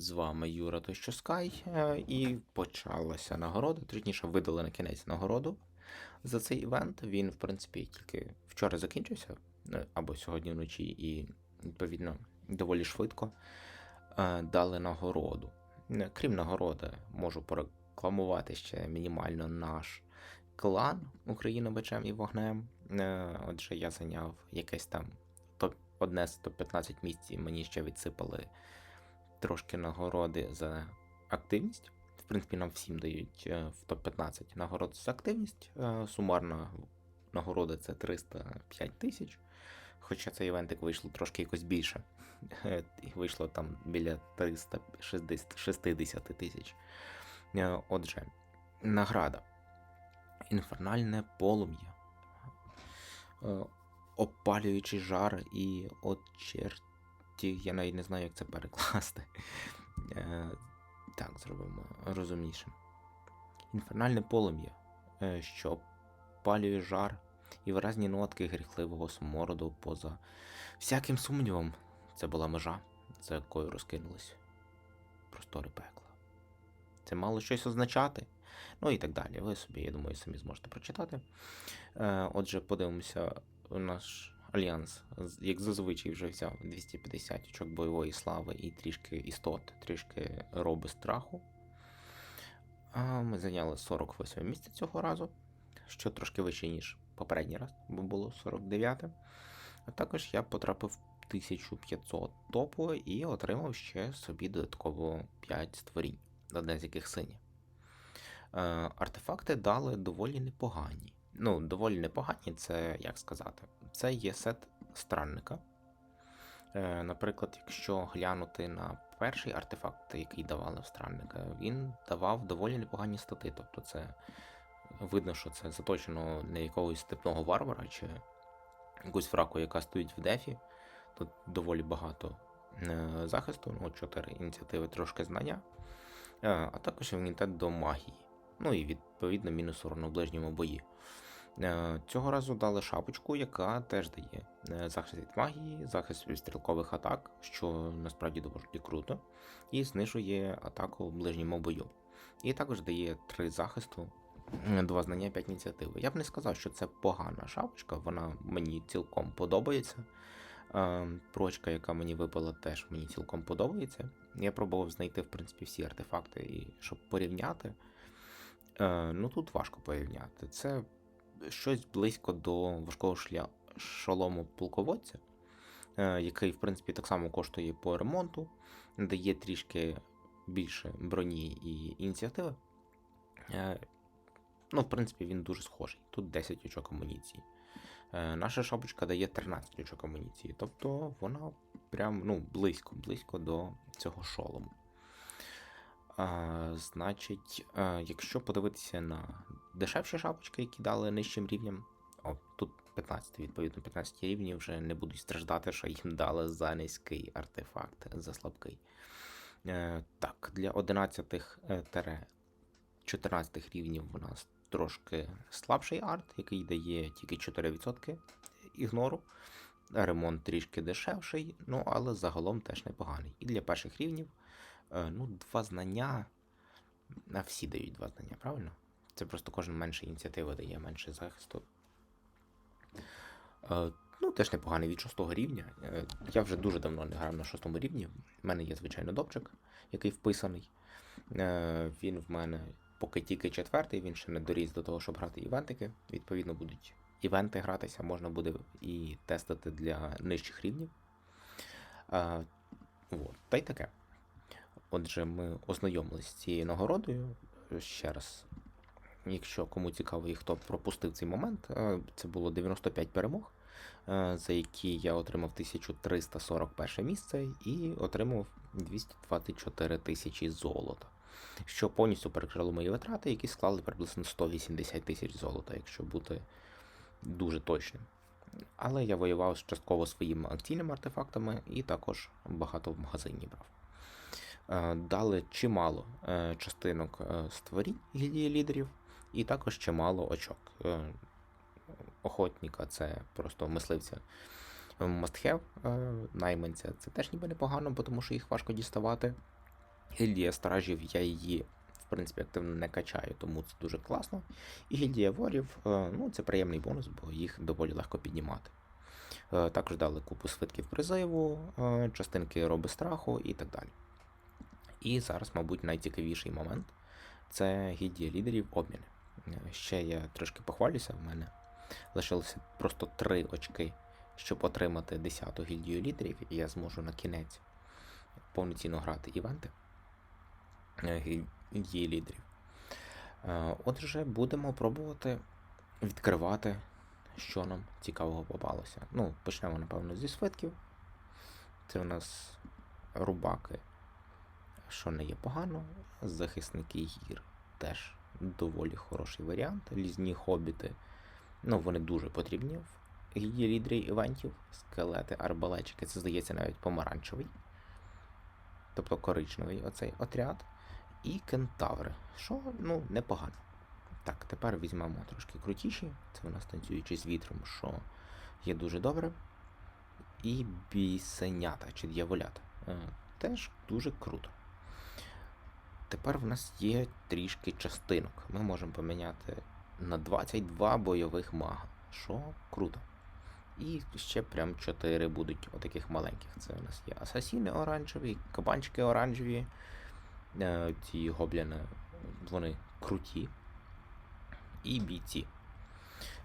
З вами Юра Тощо Скай, е, і почалася нагорода, точніше, видали на кінець нагороду за цей івент. Він, в принципі, тільки вчора закінчився, е, або сьогодні вночі, і, відповідно, доволі швидко е, дали нагороду. Крім нагороди, можу порекламувати ще мінімально наш клан Україна бичем і вогнем. Отже, я зайняв якесь там топ одне з топ-15 місць, і мені ще відсипали трошки нагороди за активність. В принципі, нам всім дають е, в топ-15 нагород за активність. Е, Сумарна нагорода це 305 тисяч. Хоча цей івентик вийшло трошки якось більше. Е, Вийшло там біля 360 тисяч. Отже, награда. Інфернальне полум'я. Опалюючий жар і очерті. Я навіть не знаю, як це перекласти. Е, Так, зробимо розумніше. Інфернальне полум'я, е, що опалює жар і виразні нотки гріхливого смороду поза всяким сумнівом. Це була межа, за якою розкинулись простори пекла. Це мало щось означати. Ну і так далі. Ви собі, я думаю, самі зможете прочитати. Е, Отже, подивимося, наш альянс, як зазвичай, вже взяв 250 очок бойової слави і трішки істот, трішки роби страху. А ми зайняли 48 місце цього разу, що трошки вище, ніж попередній раз, бо було 49. А також я потрапив 1500 топу і отримав ще собі додатково 5 створінь, одне з яких синє. Е, артефакти дали доволі непогані. Ну, доволі непогані, це як сказати. Це є сет странника. Е, наприклад, якщо глянути на перший артефакт, який давали в странника, він давав доволі непогані стати. Тобто, це видно, що це заточено не якогось степного варвара чи якусь фраку, яка стоїть в дефі. Тут доволі багато е, захисту, ну, 4 ініціативи, трошки знання, Е, а також імунітет до магії. Ну і відповідно мінус урон у ближньому бої. Е, Цього разу дали шапочку, яка теж дає е, захист від магії, захист від стрілкових атак, що насправді доволі круто, і знижує атаку в ближньому бою. І також дає 3 захисту, 2 знання, 5 ініціативи. Я б не сказав, що це погана шапочка, вона мені цілком подобається. Е, Прочка, яка мені випала, теж мені цілком подобається. Я пробував знайти, в принципі, всі артефакти, і щоб порівняти. Е, ну тут важко порівняти. Це щось близько до важкого шля... шолому полководця, е, який, в принципі, так само коштує по ремонту, дає трішки більше броні і ініціативи. Е, ну, в принципі, він дуже схожий. Тут 10 очок амуніції. Е, наша шапочка дає 13 очок амуніції, тобто вона прям ну, близько, близько до цього шолому. Значить, якщо подивитися на дешевші шапочки, які дали нижчим рівнем, о, тут 15, відповідно, 15 рівні вже не будуть страждати, що їм дали за низький артефакт, за слабкий. Е, так, для 11-14 рівнів у нас трошки слабший арт, який дає тільки 4% ігнору. Ремонт трішки дешевший, ну але загалом теж непоганий. І для перших рівнів Е, Ну, два знання. А всі дають два знання, правильно? Це просто кожен менше ініціативи дає, менше захисту. Е, Ну, теж непоганий від шостого рівня. Е, Я вже дуже давно не грав на шостому рівні. У мене є, звичайно, допчик, який вписаний. Е, Він в мене поки тільки четвертий, він ще не доріс до того, щоб грати івентики. Відповідно, будуть івенти гратися, можна буде і тестити для нижчих рівнів. От. Та й таке. Отже, ми ознайомилися з цією нагородою. Ще раз, якщо кому цікаво і хто пропустив цей момент, е, це було 95 перемог, е, за які я отримав 1341 місце і отримав 224 тисячі золота, що повністю перекрило мої витрати, які склали приблизно 180 тисяч золота, якщо бути дуже точним. Але я воював частково своїми акційними артефактами і також багато в магазині брав. Е, дали чимало частинок створінь гільдії лідерів, і також чимало очок. Е, Охотника це просто мисливця have, е, найманця це теж ніби непогано, тому що їх важко діставати. Гільдія стражів, я її, в принципі, активно не качаю, тому це дуже класно. І гільдія ворів, е, ну, це приємний бонус, бо їх доволі легко піднімати. Також дали купу свитків призиву, частинки роби страху і так далі. І зараз, мабуть, найцікавіший момент це гільдія лідерів обміни. Ще я трошки похвалюся, в мене лишилося просто 3 очки, щоб отримати 10-ту гільдію лідерів, і я зможу на кінець повноцінно грати івенти е, гільдії лідерів. Е, Отже, будемо пробувати відкривати, що нам цікавого попалося. Ну, почнемо, напевно, зі свитків. Це у нас рубаки, що не є погано. Захисники гір теж доволі хороший варіант. Лізні хобіти. Ну, вони дуже потрібні в гільдії лідерів івентів. Скелети, арбалетчики, це здається навіть помаранчевий. Тобто коричневий оцей отряд. І кентаври, що ну непогано. Так, тепер візьмемо трошки крутіші. Це у нас танцюючи з вітром, що є дуже добре. І бісенята чи дьяволята. Е, Теж дуже круто. Тепер в нас є трішки частинок. Ми можемо поміняти на 22 бойових мага, що круто. І ще прям 4 будуть отаких маленьких. Це у нас є асасіни оранжеві, кабанчики оранжеві. Е, Ці гобліни, вони круті. І бійці.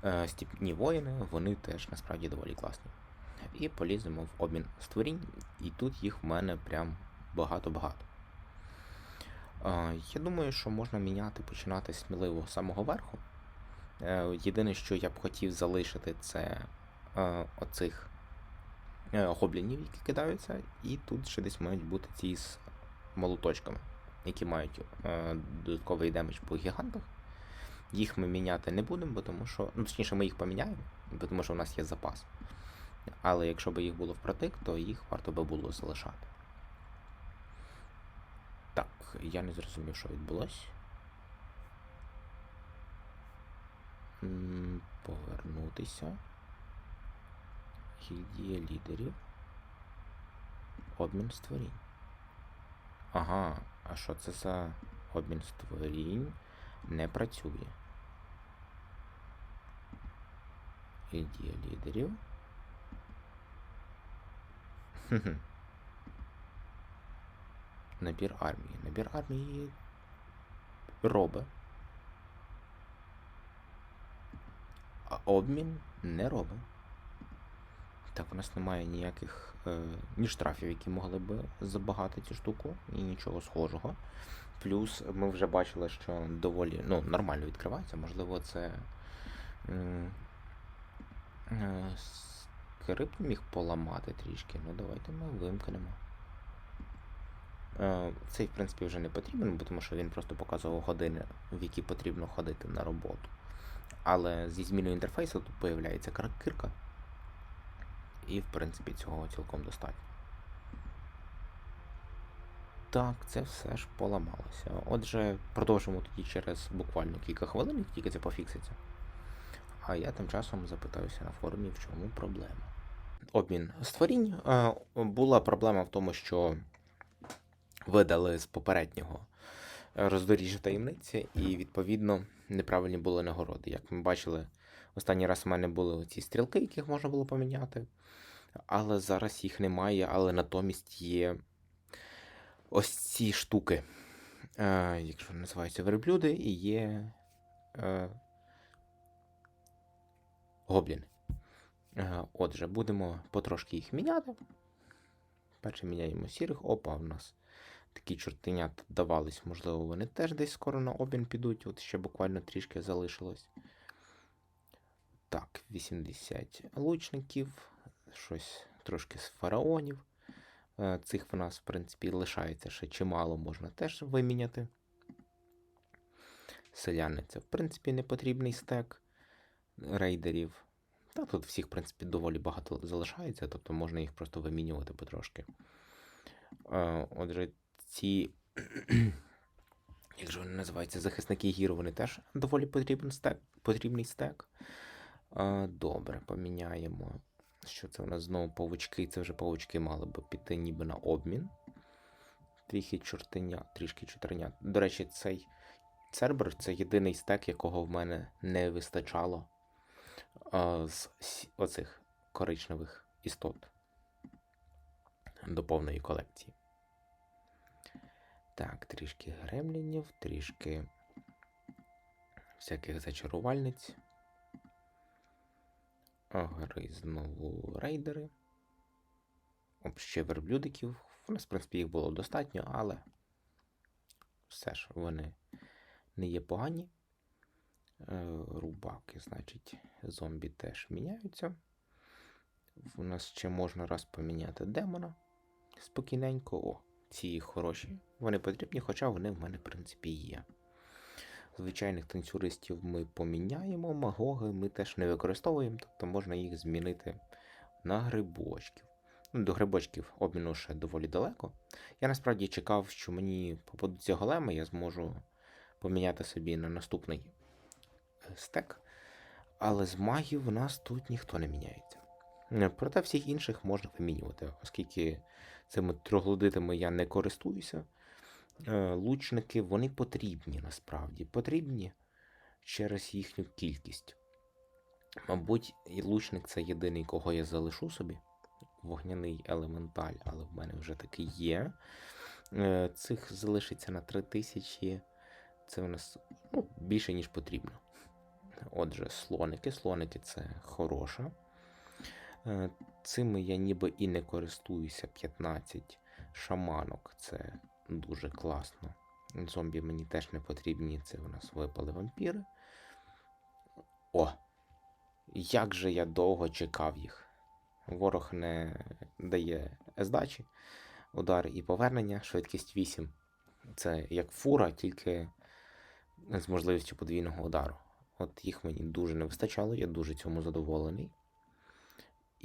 Е, Степні воїни, вони теж насправді доволі класні. І поліземо в обмін створінь, і тут їх в мене прям багато-багато. Я думаю, що можна міняти, починати сміливо з самого верху. Е, Єдине, що я б хотів залишити, це е, оцих е, гоблінів, які кидаються, і тут ще десь мають бути ці з молоточками, які мають додатковий демедж по гігантах. Їх ми міняти не будемо, тому що. Ну, точніше, ми їх поміняємо, тому що в нас є запас. Але якщо б їх було впротик, то їх варто би було залишати. Так, я не зрозумів, що відбулося. Повернутися. Гільдія лідерів. Обмін створінь. Ага, а що це за обмін створінь? Не працює. Гільдія лідерів. Хм-хм. Набір армії. Набір армії робить. А обмін не робить. Так, у нас немає ніяких е, ні штрафів, які могли б забагати цю штуку, і нічого схожого. Плюс ми вже бачили, що доволі ну, нормально відкривається. Можливо, це е, скрипт міг поламати трішки. Ну, давайте ми вимкнемо. Е, Цей, в принципі, вже не потрібен, тому що він просто показував години, в які потрібно ходити на роботу. Але зі зміною інтерфейсу тут появляється кар- кирка. І, в принципі, цього цілком достатньо. Так, це все ж поламалося. Отже, продовжимо тоді через буквально кілька хвилин, як тільки це пофікситься. А я тим часом запитаюся на форумі, в чому проблема. Обмін створінь. Е, Була проблема в тому, що видали з попереднього роздоріжжя таємниці, і, відповідно, неправильні були нагороди. Як ми бачили, останній раз у мене були ці стрілки, яких можна було поміняти. Але зараз їх немає, але натомість є ось ці штуки. Е, якщо називаються верблюди, і є е, гобліни. Е, отже, будемо потрошки їх міняти. Перше міняємо сірих. Опа, в нас такі чортенята давались, можливо, вони теж десь скоро на обмін підуть. От ще буквально трішки залишилось. Так, 80 лучників, щось трошки з фараонів. Е, Цих в нас, в принципі, лишається ще чимало, можна теж виміняти. Селяни це, в принципі, не потрібний стек рейдерів. Та тут всіх, в принципі, доволі багато залишається, тобто можна їх просто вимінювати потрошки. Е, Отже, ці, як же вони називаються, захисники гір, вони теж доволі потрібен стек, потрібний стек. Добре, поміняємо. Що це у нас знову павучки? Це вже павучки мали би піти ніби на обмін. трішки чортеня, трішки чортеня. До речі, цей Цербер це єдиний стек, якого в мене не вистачало а, з оцих коричневих істот до повної колекції. Так, трішки гремлінів, трішки всяких зачарувальниць. Гри знову рейдери. Ще верблюдиків. У нас, в принципі, їх було достатньо, але все ж вони не є погані. Е, Рубаки, значить, зомбі теж міняються. У нас ще можна раз поміняти демона спокійненько. О, ці хороші. Вони потрібні, хоча вони в мене, в принципі, є. Звичайних танцюристів ми поміняємо, магоги ми теж не використовуємо, тобто можна їх змінити на грибочків. Ну, до грибочків обміну ще доволі далеко. Я насправді чекав, що мені попадуться големи, я зможу поміняти собі на наступний е, стек. Але з магів в нас тут ніхто не міняється. Проте всіх інших можна вимінювати, оскільки цими троглодитами я не користуюся. Е, Лучники вони потрібні насправді. Потрібні через їхню кількість. Мабуть, лучник це єдиний, кого я залишу собі. Вогняний елементаль, але в мене вже такий є. Е, Цих залишиться на 3000. Це у нас ну, більше, ніж потрібно. Отже, слоники. Слоники це хороша. Е, Цими я ніби і не користуюся. 15 шаманок це дуже класно. Зомбі мені теж не потрібні. Це у нас випали вампіри. О! Як же я довго чекав їх. Ворог не дає здачі, удар і повернення, швидкість 8. Це як фура, тільки з можливістю подвійного удару. От їх мені дуже не вистачало, я дуже цьому задоволений.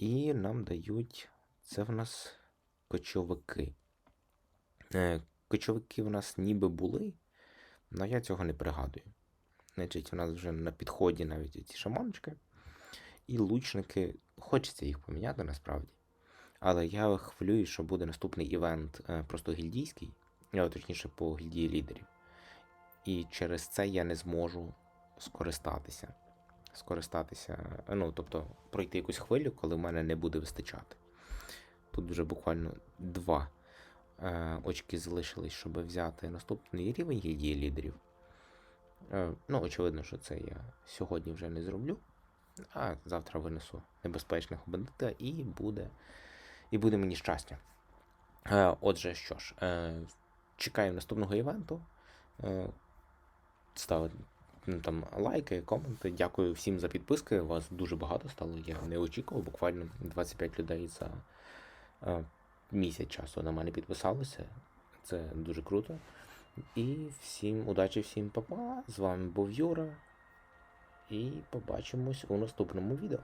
І нам дають. Це в нас кочовики. Е, Кочовики в нас ніби були, але я цього не пригадую. Значить, у нас вже на підході навіть ці шаманочки. І лучники. Хочеться їх поміняти насправді. Але я хвилююсь, що буде наступний івент е, просто гільдійський, точніше по гільдії лідерів. І через це я не зможу скористатися. Скористатися, ну, тобто пройти якусь хвилю, коли в мене не буде вистачати. Тут вже буквально два е, очки залишились, щоб взяти наступний рівень гільдії лідерів. Е, ну, очевидно, що це я сьогодні вже не зроблю. А завтра винесу небезпечного бандита і буде, і буде мені щастя. Е, отже, що ж, е, чекаю наступного івенту. Е, ставити ну, там лайки, коменти. Дякую всім за підписки. Вас дуже багато стало. Я не очікував, буквально 25 людей за е, місяць часу на мене підписалися. Це дуже круто. І всім удачі, всім па-па. З вами був Юра. І побачимось у наступному відео.